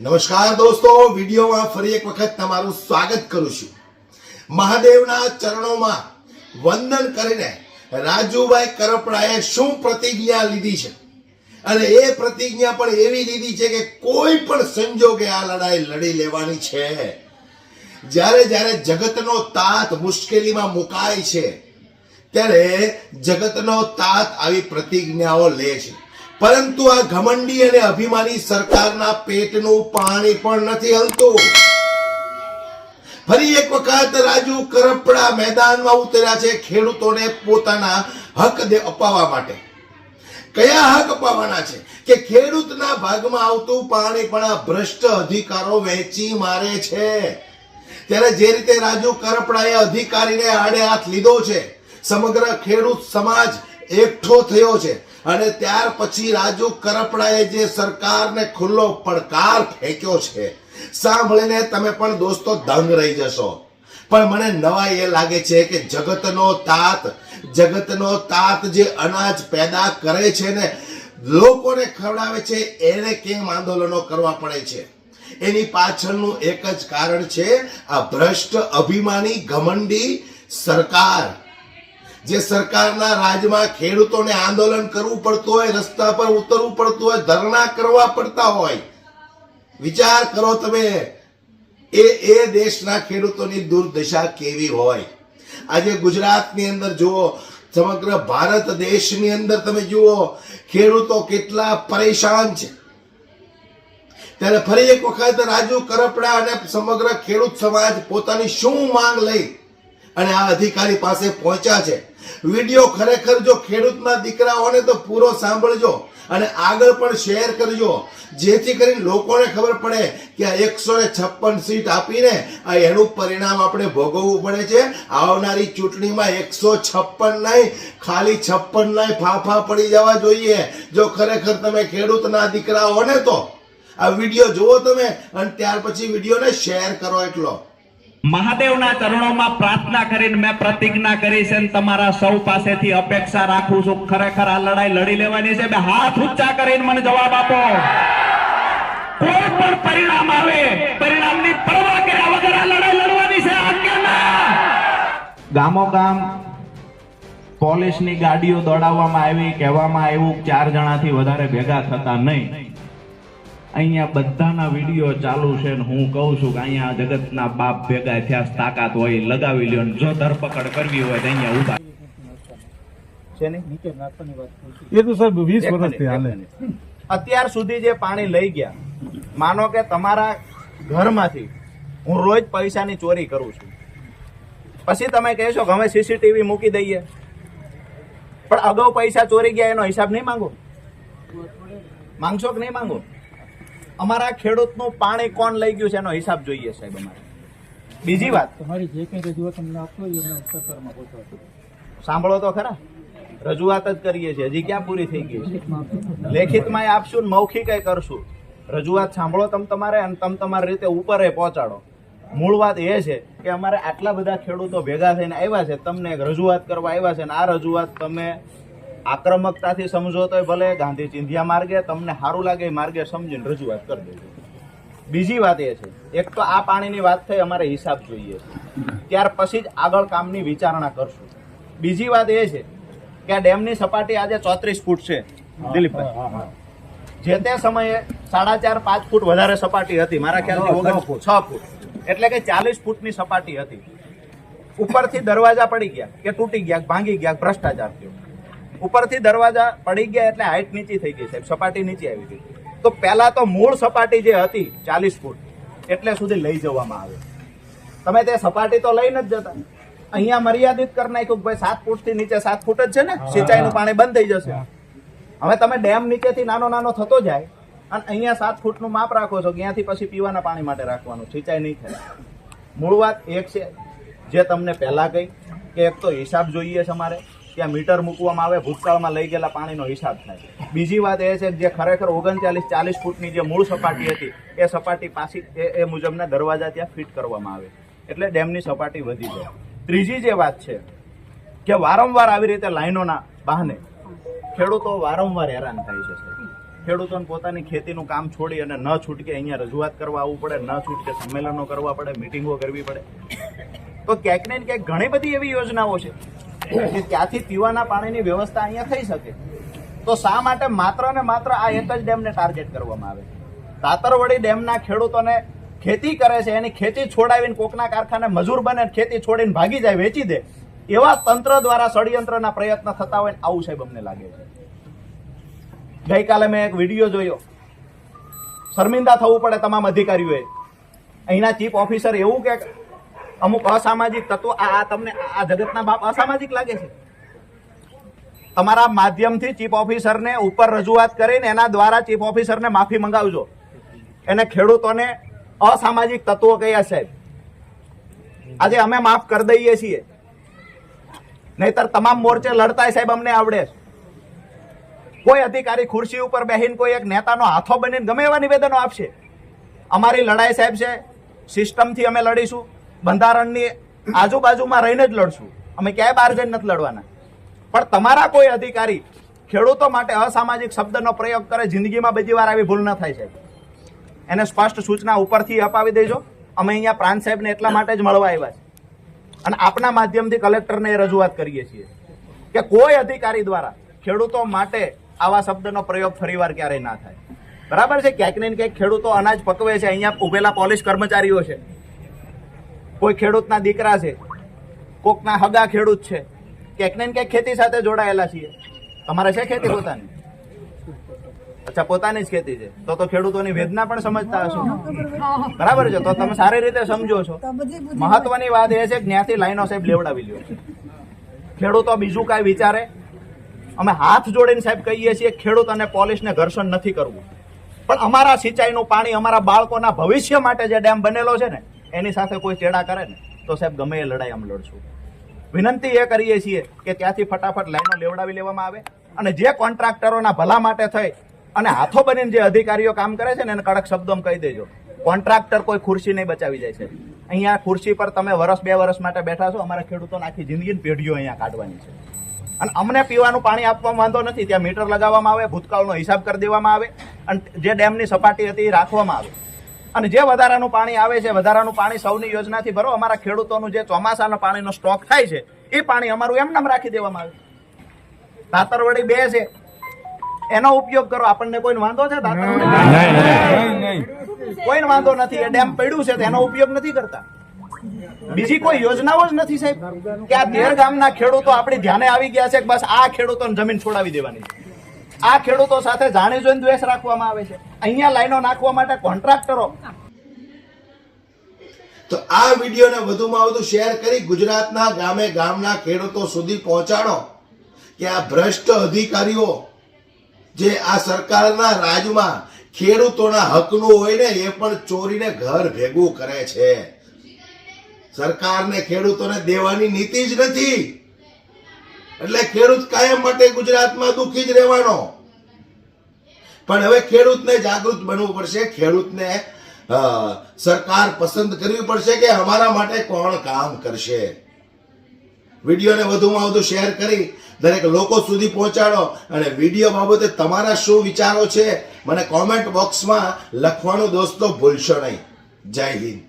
નમસ્કાર દોસ્તો, વિડીયોમાં ફરી એક વખત તમારું સ્વાગત કરું છું. મહાદેવના ચરણોમાં વંદન કરીને રાજુભાઈ કરપડાએ શું પ્રતિજ્ઞા લીધી છે? અને એ પ્રતિજ્ઞા પણ એવી લીધી છે કે કોઈ પણ સંજોગે આ લડાઈ લડી લેવાની છે. જ્યારે જ્યારે જગતનો તાત મુશ્કેલીમાં મુકાય છે, ત્યારે જગતનો તાત આવી પ્રતિજ્ઞાઓ લે છે. પરંતુ આ ઘમંડી અને અભિમાની સરકારના પેટનું પાણી પણ નથી હલતું. ફરી એક વખત રાજુ કરપડા મેદાનમાં ઉતર્યા છે ખેડૂતોને પોતાના હક અપાવવા માટે. કયા હક અપાવવાના છે? કે ખેડૂતના ભાગમાં આવતું પાણી પણ આ ભ્રષ્ટ અધિકારો વહેંચી મારે છે? ત્યારે જે રીતે રાજુ કરપડાએ અધિકારીને આડે હાથ લીધો છે, સમગ્ર ખેડૂત સમાજ એકઠો થયો છે. અને ત્યાર પછી રાજુ કરપડાએ જે સરકારને ખુલ્લો પડકાર ફેંક્યો છે, સાંભળીને તમે પણ દોસ્તો દંગ રહી જશો. પણ મને નવાઈ એ લાગે છે કે જગતનો તાત જગતનો તાત જે અનાજ પેદા કરે છે ને, લોકોને ખવડાવે છે, એને કેમ આંદોલનો કરવા પડે છે? એની પાછળનું એક જ કારણ છે, આ ભ્રષ્ટ અભિમાની ઘમંડી સરકાર. જે સરકારના રાજમાં ખેડૂતોને આંદોલન કરવું પડતું હોય, રસ્તા પર ઉતરવું પડતું હોય, ધરણા કરવા પડતા હોય. વિચાર કરો તમે, એ એ દેશના ખેડૂતોની દુર્દશા કેવી હોય? આજે ગુજરાતની અંદર જુઓ, સમગ્ર ભારત દેશની અંદર તમે જુઓ, ખેડૂતો કેટલા પરેશાન છે. ત્યારે ફરી એક વખત રાજુ કરપડા અને સમગ્ર ખેડૂત સમાજ પોતાની શું માંગ લઈ અને આ અધિકારી પાસે પહોંચ્યા છે? વીડિયો ખરેખર જો ખેડૂતના દીકરાઓને તો પૂરો સાંભળજો અને આગળ પણ શેર કરજો. જેથી કરીને લોકોને ખબર પડે કે આ એકસો ને છપ્પન સીટ આપીને આ એનું પરિણામ આપણે ભોગવવું પડે છે. આવનારી ચૂંટણીમાં એકસો છપ્પન નહીં ખાલી છપ્પન નહીં ફાફા પડી જવા જોઈએ. જો ખરેખર તમે ખેડૂતના દીકરાઓ ને તો આ વીડિયો જુઓ તમે અને ત્યાર પછી વિડીયોને શેર કરો એટલો. મહાદેવના ચરણોમાં પ્રાર્થના કરીને મેં પ્રતિજ્ઞા કરી છે તમારા સૌ પાસેથી અપેક્ષા રાખું છું, ખરેખર આ લડાઈ લડી લેવાની છે. બે હાથ ઊંચા કરીને મને જવાબ આપો. કોઈ પણ પરિણામ આવે, પરિણામની પરવા કર્યા વગર આ લડાઈ લડવાની છે. ગામો ગામ, પોલીસની ગાડીઓ દોડાવવામાં આવી, કહેવામાં આવ્યું ચાર જણાથી વધારે ભેગા થતા નહીં. અહીંયા બધાના વીડિયો ચાલુ છે ને હું કહું છું કે અહીંયા જગતના બાપ ભેગા થયા તાકાત હોય લગાવી લ્યો જો ધરપકડ કરવી હોય તો અહીંયા ઊભા છે. એ તો સાહેબ વીસ વર્ષથી હાલે. અત્યાર સુધી જે પાણી લઈ ગયા માનો કે તમારા ઘરમાંથી હું રોજ પૈસાની ચોરી કરું છું. પછી તમે કહેશો કે અમે સીસીટીવી મૂકી દઈએ. પણ અગાઉ પૈસા ચોરી ગયા એનો હિસાબ નહીં માંગો? માંગશો કે નહીં માંગો? અમારા ખેડૂતનું પાણી કોણ લઈ ગયું છે એનો હિસાબ જોઈએ સાહેબ અમારે. બીજી વાત. તમારી જે કંઈ રજૂઆત તમને આપતો સાંભળો તો ખરા. રજૂઆત જ કરીએ છીએ. હજી ક્યાં પૂરી થઈ ગઈ છે? લેખિતમાં આપશું ને મૌખિક કરશું. રજૂઆત સાંભળો તમ તમારે અને તમ તમારી રીતે ઉપરે પહોંચાડો. મૂળ વાત એ છે કે અમારે આટલા બધા ખેડૂતો ભેગા થઈને આવ્યા છે. તમને રજૂઆત કરવા આવ્યા છે અને આ રજૂઆત તમે આક્રમકતાથી સમજો તો ભલે ગાંધી ચિંધ્યા માર્ગે તમને સારું લાગે એ માર્ગે સમજીને રજૂઆત કરી દેજો. બીજી વાત એ છે એક તો આ પાણીની વાત થઈ અમારે હિસાબ જોઈએ ત્યાર પછી જ આગળ કામની વિચારણા કરશું. બીજી વાત એ છે કે આ ડેમની સપાટી આજે ચોત્રીસ ફૂટ છે દિલીપભાઈ જે તે સમયે સાડા ચાર પાંચ ફૂટ વધારે સપાટી હતી મારા ખ્યાલથી ઓગણ છ ફૂટ. એટલે કે ચાલીસ ફૂટની સપાટી હતી. ઉપરથી દરવાજા પડી ગયા કે તૂટી ગયા ભાંગી ગયા ભ્રષ્ટાચાર થયો. ઉપરથી દરવાજા પડી ગયા એટલે હાઈટ નીચી થઈ ગઈ સાહેબ સપાટી નીચે આવી ગઈ. તો પહેલાં તો મૂળ સપાટી જે હતી ચાલીસ ફૂટ એટલે સુધી લઈ જવામાં આવે. તમે તે સપાટી તો લઈ નથી જતા. અહીંયા મર્યાદિત કરી નાખ્યું કે ભાઈ સાત ફૂટથી નીચે સાત ફૂટ જ છે ને? સિંચાઈનું પાણી બંધ થઈ જશે. હવે તમે ડેમ નીચેથી નાનો નાનો થતો જાય અને અહીંયા સાત ફૂટનું માપ રાખો છો ત્યાંથી પછી પીવાના પાણી માટે રાખવાનું. સિંચાઈ નહીં થાય. મૂળ વાત એક છે જે તમને પહેલાં કહી કે એક તો હિસાબ જોઈએ છે અમારે. ત્યાં મીટર મૂકવામાં આવે, ભૂતકાળમાં લઈ ગયેલા પાણીનો હિસાબ થાય. બીજી વાત એ છે કે જે ખરેખર ઓગણચાલીસ, ચાલીસ ફૂટની જે મૂળ સપાટી હતી, એ સપાટી પાછી, એ મુજબના દરવાજા ત્યાં ફિટ કરવામાં આવે. એટલે ડેમની સપાટી વધી જાય. ત્રીજી જે વાત છે કે વારંવાર આવી રીતે લાઈનોના બહાને ખેડૂતો વારંવાર હેરાન થાય છે. ખેડૂતોને પોતાની ખેતીનું કામ છોડી અને ન છૂટકે અહીંયા રજૂઆત કરવા આવવું પડે, ન છૂટકે સંમેલનો કરવા પડે, મિટિંગો કરવી પડે. તો ક્યાંક ને ક્યાંક ઘણી બધી એવી યોજનાઓ છે. કે ત્યાંથી પીવાના પાણીની વ્યવસ્થા અહીંયા થઈ શકે. તો શા માટે માત્ર ને માત્ર આ એક જ ડેમને ટાર્ગેટ કરવામાં આવે તાતરવડી ડેમના ખેડૂતોને ખેતી કરે છે, એની ખેતી છોડાવીને કોકના કારખાને મજૂર બને ખેતી છોડીને ભાગી જાય, વેચી દે. એવા તંત્ર દ્વારા ષડયંત્રના પ્રયત્ન થતા હોય આવું સાહેબ અમને લાગે છે. ગઈકાલે મેં એક વીડિયો જોયો. શર્મિંદા થવું પડે તમામ અધિકારીઓએ. અહીંના ચીફ ઓફિસર એવું કે અમુક અસામાજિક તત્વો, આ તમને આ જગતના બાપ અસામાજિક લાગે છે. તમારા માધ્યમથી ચીફ ઓફિસરને ઉપર રજૂઆત કરીને એના દ્વારા ચીફ ઓફિસરને માફી મંગાવજો. એને ખેડૂતોને અસામાજિક તત્વો કયા સાહેબ આજે અમે માફ કરી દઈએ છીએ. નહીતર તમામ મોરચે લડતા સાહેબ અમને આવડે. કોઈ અધિકારી ખુરશી ઉપર બેહીને કોઈ એક નેતાનો હાથો બનીને ગમે એવા નિવેદનો આપશે. અમારી લડાઈ સાહેબ છે. સિસ્ટમથી અમે લડીશું. બંધારણની આજુબાજુમાં રહીને જ લડશું. અમે ક્યાંય બહાર જઈને નથી લડવાના. પણ તમારા કોઈ અધિકારી ખેડૂતો માટે અસામાજિક શબ્દનો પ્રયોગ કરે, જિંદગીમાં બીજી વાર આવી ભૂલ ન થાય છે એને સ્પષ્ટ સૂચના ઉપરથી અપાવી દેજો. અમે અહીંયા પ્રાંત સાહેબને એટલા માટે જ મળવા આવ્યા છે. અને આપના માધ્યમથી કલેક્ટરને એ રજૂઆત કરીએ છીએ કે કોઈ અધિકારી દ્વારા ખેડૂતો માટે આવા શબ્દનો પ્રયોગ ફરીવાર ક્યારેય ના થાય. બરાબર છે? ક્યાંક ને ક્યાંક ખેડૂતો અનાજ પકવે છે, અહીંયા ઉભેલા પોલીસ કર્મચારીઓ છે. કોઈ ખેડૂતના દીકરા છે, કોકના હગા ખેડૂત છે, ક્યાંક ને ક્યાંક ખેતી સાથે જોડાયેલા છીએ. તમારે છે ખેતી પોતાની? અચ્છા, પોતાની જ ખેતી છે. તો તો ખેડૂતોની વેદના પણ સમજતા હશો. બરાબર છે? તો તમે સારી રીતે સમજો છો. મહત્વની વાત એ છે ત્યાંથી લાઈનો સાહેબ લેવડાવી લ્યો. ખેડૂતો બીજું કાંઈ વિચારે? અમે હાથ જોડીને સાહેબ કહીએ છીએ, ખેડૂત અને પોલીસને ઘર્ષણ નથી કરવું. પણ અમારા સિંચાઈનું પાણી અમારા બાળકોના ભવિષ્ય માટે જે ડેમ બનેલો છે ને એની સાથે કોઈ ચેડા કરે ને, તો સાહેબ ગમે એ લડાઈ આમ લડશું. વિનંતી એ કરીએ છીએ કે ત્યાંથી ફટાફટ લાઈનો લેવડાવી લેવામાં આવે અને જે કોન્ટ્રાક્ટરોના ભલા માટે થઈ અને હાથો બનીને જે અધિકારીઓ કામ કરે છે ને, એને કડક શબ્દોમાં કહી દેજો. કોન્ટ્રાક્ટર કોઈ ખુરશી નહીં બચાવી જાય છે. અહીંયા ખુરશી પર તમે વર્ષ બે વર્ષ માટે બેઠા છો, અમારા ખેડૂતોને આખી જિંદગીની પેઢીઓ અહીંયા કાઢવાની છે. અને અમને પીવાનું પાણી આપવામાં વાંધો નથી, ત્યાં મીટર લગાવવામાં આવે, ભૂતકાળનો હિસાબ કરી દેવામાં આવે અને જે ડેમની સપાટી હતી એ રાખવામાં આવે. અને જે વધારાનું પાણી આવે છે વધારાનું પાણી સૌની યોજનાથી ભરો. અમારા ખેડૂતોનું જે ચોમાસાના પાણીનો સ્ટોક થાય છે એ પાણી અમારું એમનામ રાખી દેવામાં આવે. તાતરવડી બે છે. એનો ઉપયોગ કરો. આપણને કોઈ વાંધો છે કોઈ કોઈને વાંધો નથી. એ ડેમ પડ્યું છે એનો ઉપયોગ નથી કરતા. બીજી કોઈ યોજનાઓ જ નથી સાહેબ. કે આ તેર ગામના ખેડૂતો આપણી ધ્યાને આવી ગયા છે કે બસ આ ખેડૂતોને જમીન છોડાવી દેવાની આ ખેડૂતો સાથે જાણી જોઈને દ્વેષ રાખવામાં આવે છે. અહીંયા લાઈનો નાખવા માટે કોન્ટ્રાક્ટરો. તો આ વિડીયોને વધુમાં વધુ શેર કરી ગુજરાતના ગામે ગામના ખેડૂતો સુધી પહોંચાડો કે આ ભ્રષ્ટ અધિકારીઓ જે આ સરકારના રાજમાં ખેડૂતોના હકનું હોય ને એ પણ ચોરીને ઘર ભેગું કરે છે. સરકારને ખેડૂતોને દેવાની નીતિ જ નથી. એટલે ખેડૂત કાયમ માટે ગુજરાતમાં દુઃખી જ રહેવાનો. પણ હવે ખેડૂતને જાગૃત બનવું પડશે, ખેડૂતને સરકાર પસંદ કરવી પડશે કે અમારા માટે કોણ કામ કરશે. વિડીયોને વધુમાં વધુ શેર કરી દરેક લોકો સુધી પહોંચાડો અને વીડિયો બાબતે તમારા શું વિચારો છે, મને કોમેન્ટ બોક્સમાં લખવાનું દોસ્તો ભૂલશો નહીં. જય હિન્દ.